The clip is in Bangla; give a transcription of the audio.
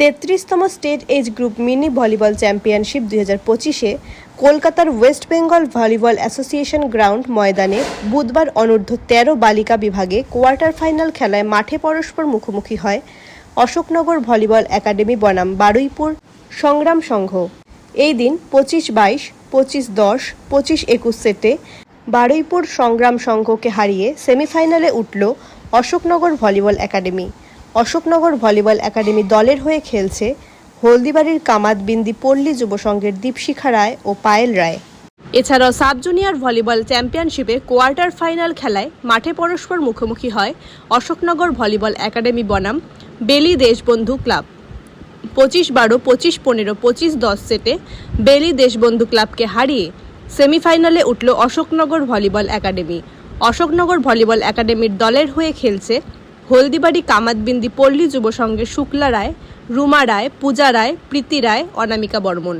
তেত্রিশতম state age group mini volleyball championship দুই হাজার পঁচিশে কলকাতার West Bengal volleyball association ground ময়দানে বুধবার অনূর্ধ্ব তেরো বালিকা বিভাগে কোয়ার্টার ফাইনাল খেলায় মাঠে পরস্পর মুখোমুখি হয় অশোকনগর ভলিবল একাডেমি বনাম বারুইপুর সংগ্রাম সংঘ। এই দিন পঁচিশ বাইশ, পঁচিশ দশ, পঁচিশ একুশ সেটে বারুইপুর সংগ্রাম সংঘকে হারিয়ে সেমিফাইনালে উঠল Ashoknagar volleyball academy. Ashoknagar volleyball academy দলের হয়ে খেলছে হলদিবাড়ির কামাতবিন্দি পল্লী যুব সংঘের দীপশিখা রায় ও পায়েল রায়। এছাড়াও সাব জুনিয়র ভলিবল চ্যাম্পিয়নশিপে কোয়ার্টার ফাইনাল খেলায় মাঠে পরস্পর মুখোমুখি হয় অশোকনগর ভলিবল একাডেমি বনাম বেলি দেশবন্ধু ক্লাব। পঁচিশ বারো, পঁচিশ পনেরো, পঁচিশ দশ সেটে বেলি দেশবন্ধু ক্লাবকে হারিয়ে সেমিফাইনালে উঠল Ashoknagar volleyball academy. Ashoknagar volleyball একাডেমির দলের হয়ে খেলছে হলদিবাড়ি কামাতবিন্দি পল্লী যুব শুক্লা রায় রুমা রায় পূজা রায় প্রীতি রায় অনামিকা বর্মন।